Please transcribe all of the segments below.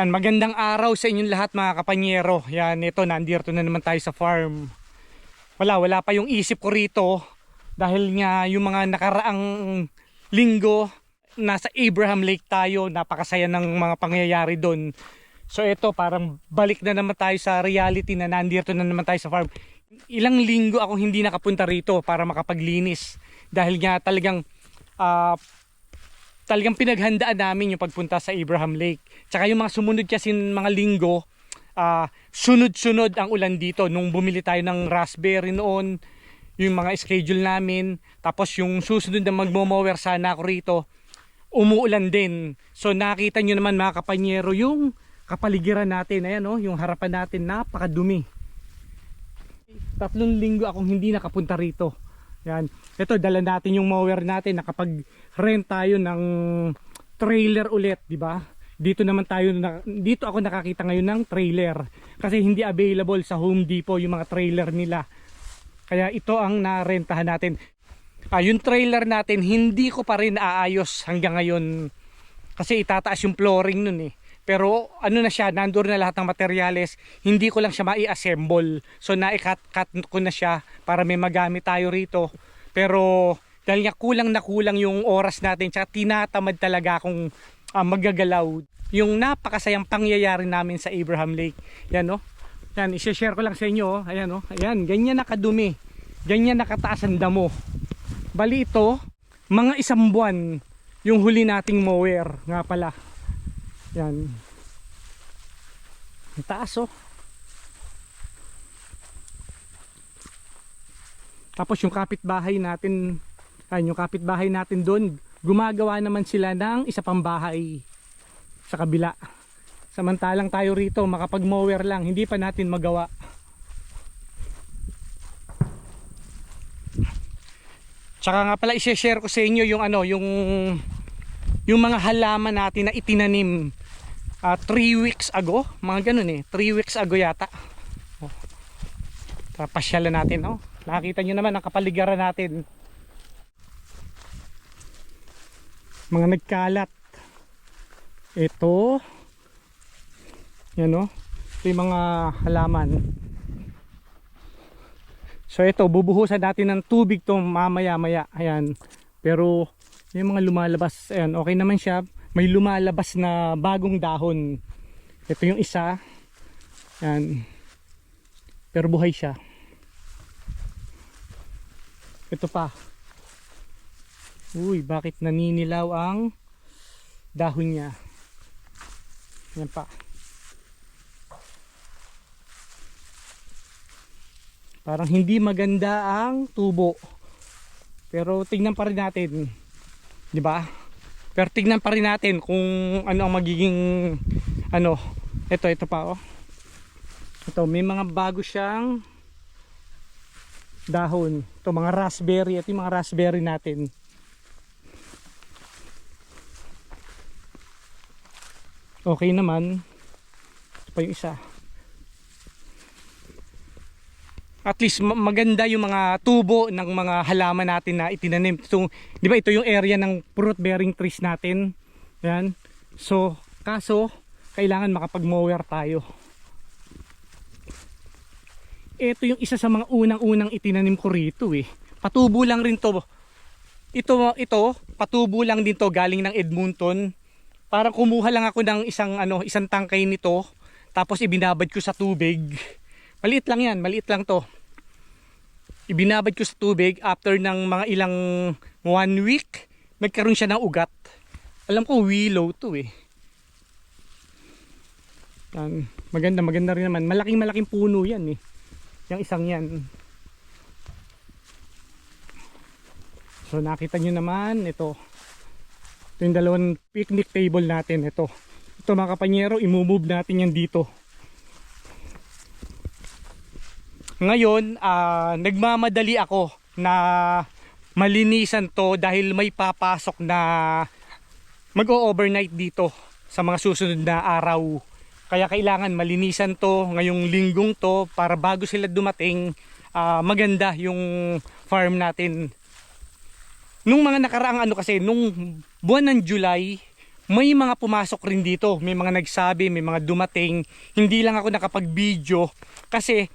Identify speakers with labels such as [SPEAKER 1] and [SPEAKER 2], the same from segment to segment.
[SPEAKER 1] Yan, magandang araw sa inyong lahat mga kapanyero. Yan, ito, nandito na naman tayo sa farm. Wala, wala pa yung isip ko rito dahil nga yung mga nakaraang linggo nasa Abraham Lake tayo, napakasaya ng mga pangyayari doon. So ito, parang balik na naman tayo sa reality na nandito na naman tayo sa farm. Ilang linggo ako hindi nakapunta rito para makapaglinis dahil nga talagang ah, talagang pinaghandaan namin yung pagpunta sa Abraham Lake. Tsaka yung mga sumunod kasi mga linggo, ah, sunod-sunod ang ulan dito. Nung bumili tayo ng raspberry noon, yung mga schedule namin, tapos yung susunod na magmo-mower sana ako rito, umuulan din. So nakita nyo naman mga kapanyero yung kapaligiran natin, ayan oh, yung harapan natin napakadumi. Tatlong linggo akong hindi nakapunta rito. Yan. Ito, dala natin yung mower natin. Nakapag-rent tayo ng trailer ulit, di ba? Dito naman tayo, na, dito ako nakakita ngayon ng trailer. Kasi hindi available sa Home Depot yung mga trailer nila. Kaya ito ang narentahan natin. Ah, yung trailer natin, hindi ko pa rin aayos hanggang ngayon. Kasi itataas yung flooring nun eh. Pero ano na siya, nandun na lahat ng materyales, hindi ko lang siya mai-assemble. So nai-cut-cut ko na siya para may magamit tayo rito. Pero dahil nga kulang na kulang yung oras natin, tsaka tinatamad talaga akong ah, magagalaw. Yung napakasayang pangyayari namin sa Abraham Lake. Yan no. Yan, i-share ko lang sa inyo. oh. Ayan oh. Ayan, ganyan nakadumi. Ganyan nakataas ang damo. Bali ito, mga isang buwan yung huli nating mower nga pala. Yan. Ang taas oh. Tapos yung kapitbahay natin, ay yung kapitbahay natin doon, gumagawa naman sila ng isa pang bahay sa kabila. Samantalang tayo rito, makapag-mower lang, hindi pa natin magawa. Tsaka nga pala i-share ko sa inyo yung ano, yung yung mga halaman natin na itinanim 3 weeks ago, mga ganun eh, 3 weeks ago yata. Oh. Tara, pasyalan natin, oh. Nakita nyo naman ang kapaligiran natin. Mga nagkalat. Ito. Yan oh. Ito yung mga halaman. So ito, bubuhusan natin ng tubig to mamaya-maya. Ayan. Pero yung mga lumalabas, ayan, okay naman siya. May lumalabas na bagong dahon. Ito yung isa. Ayan. Pero buhay siya. Ito pa. Uy, bakit naninilaw ang dahon niya? Yan pa. Parang hindi maganda ang tubo. Pero tingnan pa rin natin. 'Di ba? Pero tingnan pa rin natin kung ano ang magiging ano. Ito, ito pa oh. Ito, may mga bago siyang dahon. Ito mga raspberry, ito yung mga raspberry natin. Okay naman. Ito pa yung isa. At least ma- maganda yung mga tubo ng mga halaman natin na itinanim. So, 'di ba ito yung area ng fruit bearing trees natin. Yan. So, kaso kailangan makapag-mower tayo. Ito yung isa sa mga unang-unang itinanim ko rito eh. Patubo lang rin to. Ito ito, patubo lang din to galing ng Edmonton. Parang kumuha lang ako ng isang ano, isang tangkay nito tapos ibinabad ko sa tubig. Maliit lang yan, maliit lang to. Ibinabad ko sa tubig after ng mga ilang one week, nagkaroon siya ng ugat. Alam ko willow to eh. Yan. Maganda, maganda rin naman. Malaking malaking puno yan eh. Yung isang yan. So nakita nyo naman, ito. Ito yung dalawang picnic table natin. Ito. Ito mga kapanyero, imumove natin yan dito. Ngayon, ah, nagmamadali ako na malinisan to dahil may papasok na mag-o-overnight dito sa mga susunod na araw. Kaya kailangan malinisan to ngayong linggong to para bago sila dumating ah, maganda yung farm natin. Nung mga nakaraang ano kasi, nung buwan ng July, may mga pumasok rin dito. May mga nagsabi, may mga dumating. Hindi lang ako nakapag-video kasi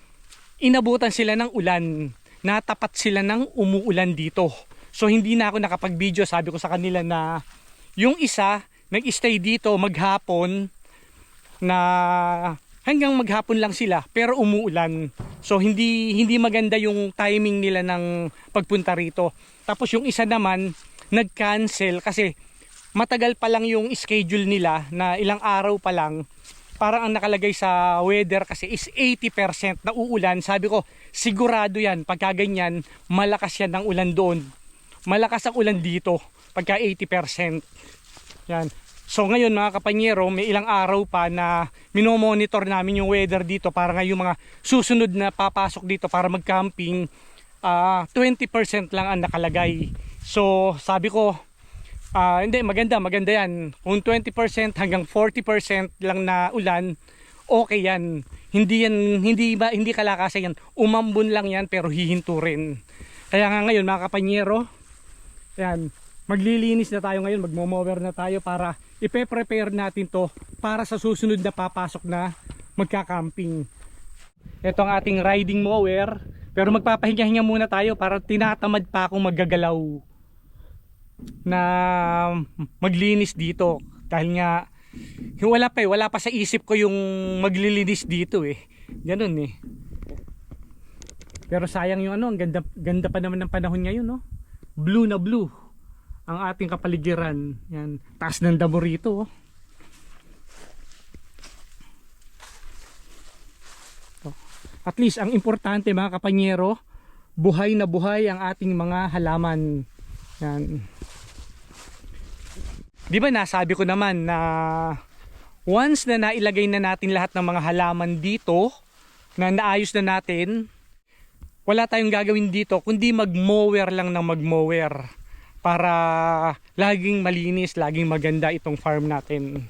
[SPEAKER 1] inabutan sila ng ulan. Natapat sila ng umuulan dito. So hindi na ako nakapag-video. Sabi ko sa kanila na yung isa nag-stay dito maghapon na hanggang maghapon lang sila pero umuulan. So hindi hindi maganda yung timing nila ng pagpunta rito. Tapos yung isa naman nag-cancel kasi matagal pa lang yung schedule nila na ilang araw pa lang. Parang ang nakalagay sa weather kasi is 80% na uulan. Sabi ko, sigurado yan. Pagka ganyan, malakas yan ng ulan doon. Malakas ang ulan dito pagka 80%. Yan. So ngayon mga kapanyero, may ilang araw pa na minomonitor namin yung weather dito para nga mga susunod na papasok dito para mag-camping, ah, 20% lang ang nakalagay. So sabi ko, ah, hindi maganda, maganda yan. Kung 20% hanggang 40% lang na ulan, okay yan. Hindi yan, hindi ba, hindi kalakasan yan. Umambon lang yan pero hihinto rin. Kaya nga ngayon mga kapanyero, yan, maglilinis na tayo ngayon, magmo-mower na tayo para ipe-prepare natin to para sa susunod na papasok na magka-camping. Ito ang ating riding mower, pero magpapahinga-hinga muna tayo para tinatamad pa akong maggagalaw na maglinis dito dahil nga wala pa eh, wala pa sa isip ko yung maglilinis dito eh. Ganun eh. Pero sayang yung ano, ang ganda, ganda pa naman ng panahon ngayon no. Blue na blue ang ating kapaligiran. Yan, taas ng damo rito. Oh. Oh. At least ang importante mga kapanyero, buhay na buhay ang ating mga halaman. Yan. Di ba nasabi ko naman na once na nailagay na natin lahat ng mga halaman dito, na naayos na natin, wala tayong gagawin dito kundi mag-mower lang ng mag-mower para laging malinis, laging maganda itong farm natin.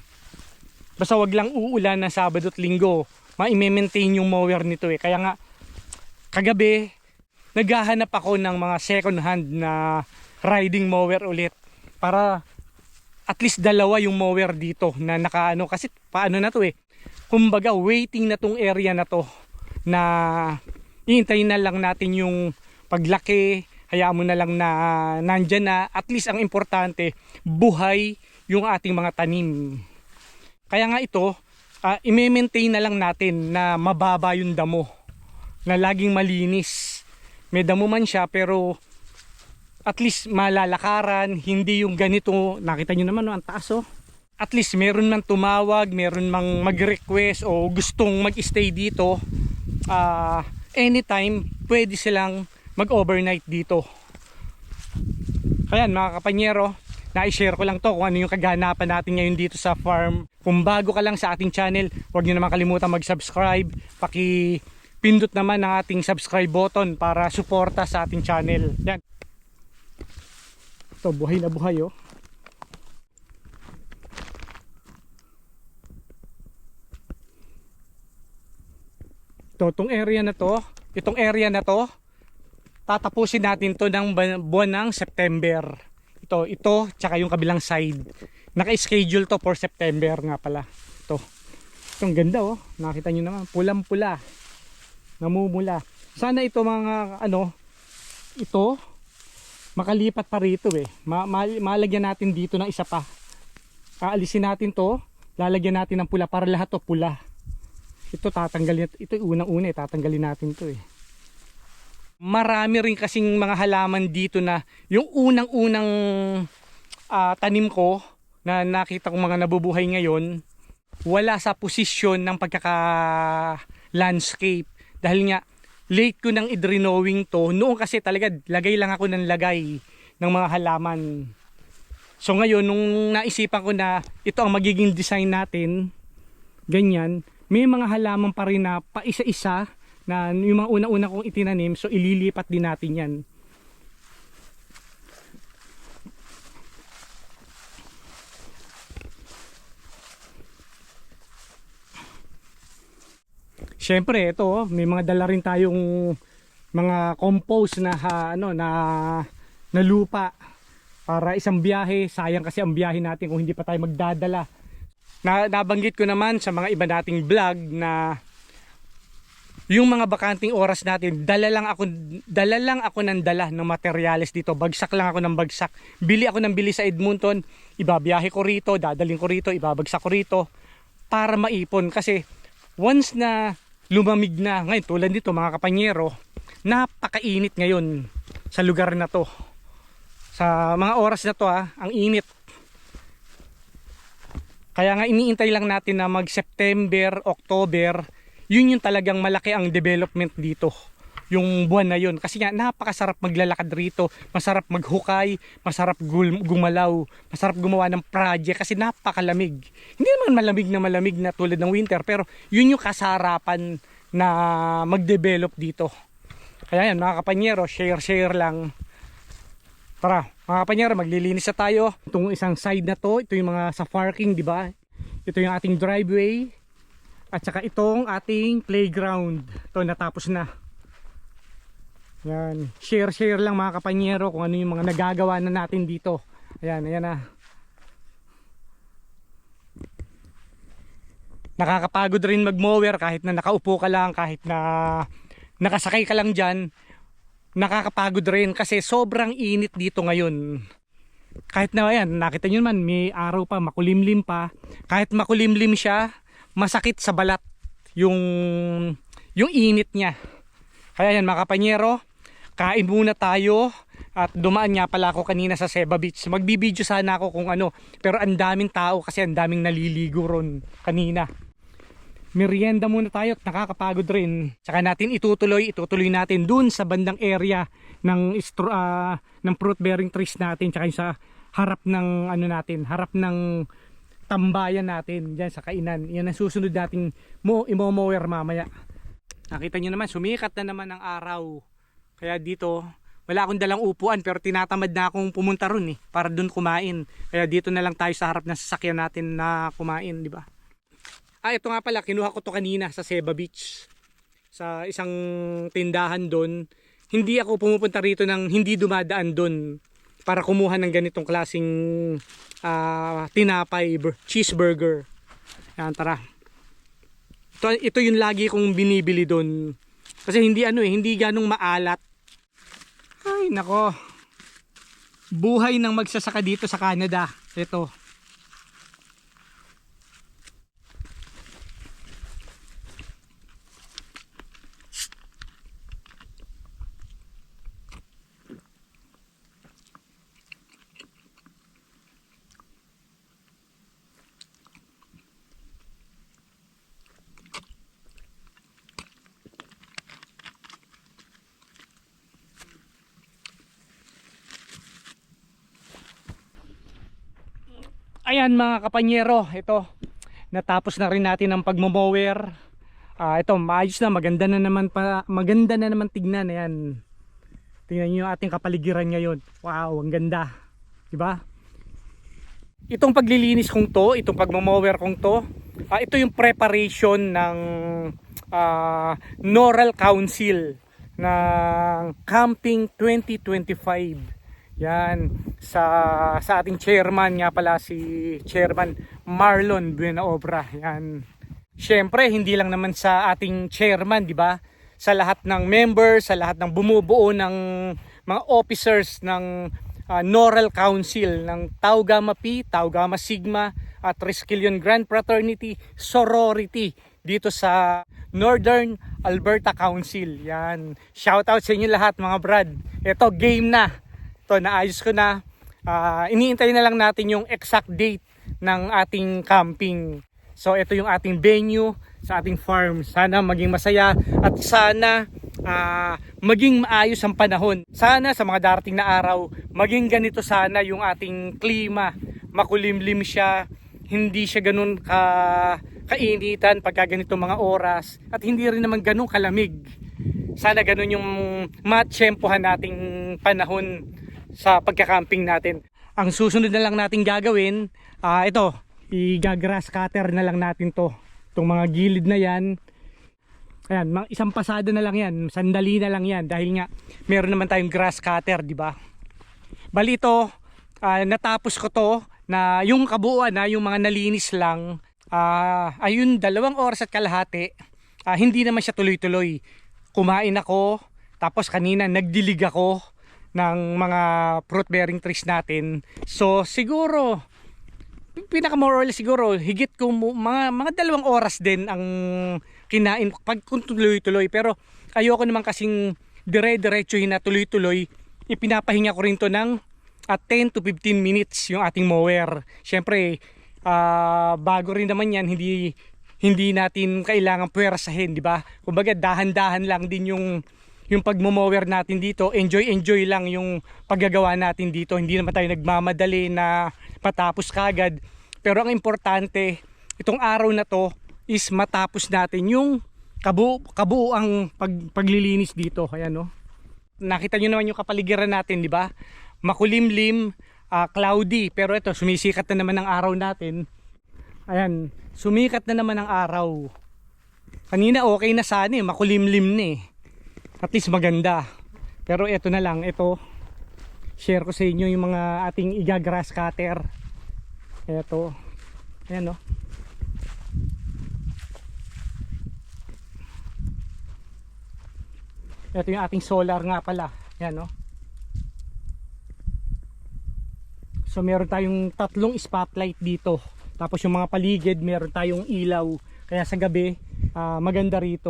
[SPEAKER 1] Basta wag lang uulan na Sabado at Linggo, ma-maintain yung mower nito eh. Kaya nga kagabi naghahanap ako ng mga second hand na riding mower ulit para at least dalawa yung mower dito na nakaano kasi paano na to eh. Kumbaga waiting na tong area na to na hihintayin na lang natin yung paglaki, hayaan mo na lang na nandyan na. At least ang importante buhay yung ating mga tanim. Kaya nga ito uh, i-maintain na lang natin na mababa yung damo na laging malinis. May damo man siya pero at least malalakaran hindi yung ganito nakita nyo naman no, ang taas oh at least meron man tumawag meron mang mag-request o gustong mag-stay dito uh, anytime pwede silang mag-overnight dito. Ayan mga kapanyero, na-share ko lang to kung ano yung kaganapan natin ngayon dito sa farm. Kung bago ka lang sa ating channel, huwag nyo naman kalimutan mag-subscribe. Paki pindot naman ang ating subscribe button para suporta sa ating channel. Yan. Ito, buhay na buhay oh. Ito, itong area na to, itong area na to, tatapusin natin to ng buwan ng September. Ito, ito, tsaka yung kabilang side. Naka-schedule to for September nga pala. Ito. Itong ganda oh. Nakita nyo naman. Pulang-pula. Namumula. Sana ito mga ano, ito, makalipat pa rito eh. Ma ma malagyan natin dito ng isa pa. Aalisin natin to. Lalagyan natin ng pula para lahat to pula ito tatanggalin ito unang-una eh, tatanggalin natin to eh marami rin kasing mga halaman dito na yung unang-unang uh, tanim ko na nakita kong mga nabubuhay ngayon wala sa posisyon ng pagkaka landscape dahil nga late ko nang idrenowing to. Noon kasi talaga lagay lang ako ng lagay ng mga halaman. So ngayon nung naisipan ko na ito ang magiging design natin ganyan may mga halaman pa rin na pa isa-isa na yung mga una-una kong itinanim so ililipat din natin yan Siyempre ito oh, may mga dala rin tayong mga compost na ha, ano na na lupa para isang biyahe. Sayang kasi ang biyahe natin kung hindi pa tayo magdadala. Na, nabanggit ko naman sa mga iba nating vlog na yung mga bakanting oras natin, dala lang ako dala lang ako ng dala ng materyales dito. Bagsak lang ako ng bagsak. Bili ako ng bili sa Edmonton, ibabiyahe ko rito, dadaling ko rito, ibabagsak ko rito para maipon kasi once na lumamig na ngayon tulad dito mga kapanyero, napakainit ngayon sa lugar na to. Sa mga oras na to ha, ang init. Kaya nga iniintay lang natin na mag September, October, yun yung talagang malaki ang development dito. Yung buwan na yun. Kasi nga napakasarap maglalakad rito, masarap maghukay, masarap gumalaw, masarap gumawa ng project kasi napakalamig. Hindi naman malamig na malamig na tulad ng winter pero yun yung kasarapan na mag-develop dito. Kaya yan mga kapanyero, share-share lang. Tara, mga kapanyero, maglilinis na tayo. Itong isang side na to, ito yung mga sa parking, di ba? Ito yung ating driveway. At saka itong ating playground. Ito natapos na. Yan. Share-share lang mga kapanyero kung ano yung mga nagagawa na natin dito. Ayan, ayan na. Nakakapagod rin mag-mower kahit na nakaupo ka lang, kahit na nakasakay ka lang dyan. Nakakapagod rin kasi sobrang init dito ngayon. Kahit na ayan, nakita nyo naman, may araw pa, makulimlim pa. Kahit makulimlim siya, masakit sa balat yung yung init niya. Kaya yan mga kapanyero, kain muna tayo at dumaan nga pala ako kanina sa Seba Beach. Magbibideo sana ako kung ano, pero ang daming tao kasi ang daming naliligo ron kanina. Merienda muna tayo at nakakapagod rin. Tsaka natin itutuloy, itutuloy natin dun sa bandang area ng ah, ng fruit bearing trees natin tsaka sa harap ng ano natin, harap ng tambayan natin diyan sa kainan. Yan ang susunod nating mo imo-mower mamaya. Nakita nyo naman, sumikat na naman ang araw. Kaya dito, wala akong dalang upuan pero tinatamad na akong pumunta ron eh para doon kumain. Kaya dito na lang tayo sa harap ng sasakyan natin na kumain, di ba? Ah, ito nga pala, kinuha ko to kanina sa Seba Beach. Sa isang tindahan doon. Hindi ako pumupunta rito ng hindi dumadaan doon para kumuha ng ganitong klasing ah, tinapay, bur- cheeseburger. Yan, tara. Ito, ito yung lagi kong binibili doon. Kasi hindi ano eh, hindi ganong maalat. Nako. Buhay ng magsasaka dito sa Canada. Ito. Ayan mga kapanyero, ito. Natapos na rin natin ang pagmo-mower. Ah, ito, maayos na, maganda na naman pa, maganda na naman tignan. Ayan. Tingnan niyo yung ating kapaligiran ngayon. Wow, ang ganda. 'Di ba? Itong paglilinis kong to, itong pagmo-mower kong to, ah, ito yung preparation ng ah, Noral Council ng Camping 2025. Yan sa sa ating chairman nga pala si Chairman Marlon Buenaobra. Yan. Siyempre, hindi lang naman sa ating chairman, di ba? Sa lahat ng members, sa lahat ng bumubuo ng mga officers ng ah, Noral Council ng Tau Gamma Pi, Tau Gamma Sigma at Triskelion Grand Fraternity Sorority dito sa Northern Alberta Council. Yan. Shout out sa inyo lahat mga brad. Ito game na. Ito naayos ko na. Ah, iniintay na lang natin yung exact date ng ating camping. So ito yung ating venue sa ating farm. Sana maging masaya at sana ah, maging maayos ang panahon. Sana sa mga darating na araw, maging ganito sana yung ating klima. Makulimlim siya, hindi siya ganun ka kainitan pagka ganito mga oras at hindi rin naman ganun kalamig. Sana ganun yung matsyempohan nating panahon sa pagka-camping natin. Ang susunod na lang natin gagawin, ah ito, i-grass cutter na lang natin to. Itong mga gilid na yan. Ayan, isang pasada na lang yan, sandali na lang yan dahil nga meron naman tayong grass cutter, di ba? Bali ito, ah, natapos ko to na yung kabuuan na yung mga nalinis lang ah, ayun dalawang oras at kalahati Ah, hindi naman siya tuloy-tuloy kumain ako tapos kanina nagdilig ako ng mga fruit bearing trees natin. So siguro pinaka more or less siguro higit ko mga mga dalawang oras din ang kinain pag kung tuloy-tuloy. Pero ayoko naman kasing dire-diretsuhin na tuloy-tuloy. Ipinapahinga ko rin to ng at 10 to 15 minutes yung ating mower. Syempre ah, bago rin naman yan hindi hindi natin kailangan puwersahin di ba? Kumbaga dahan-dahan lang din yung yung pagmo-mower natin dito, enjoy-enjoy lang yung paggagawa natin dito. Hindi naman tayo nagmamadali na patapos kagad. Pero ang importante, itong araw na to is matapos natin yung kabu kabuuang pag, paglilinis dito. Ayan no. Nakita nyo naman yung kapaligiran natin, di ba? Makulimlim, ah, cloudy. Pero ito, sumisikat na naman ang araw natin. Ayan, sumikat na naman ang araw. Kanina okay na sana eh, makulimlim na eh at least maganda. Pero ito na lang ito share ko sa inyo yung mga ating iga grass cutter. Ito ayan no ito yung ating solar nga pala. Ayan no so meron tayong tatlong spotlight dito. Tapos yung mga paligid meron tayong ilaw. Kaya sa gabi ah, maganda rito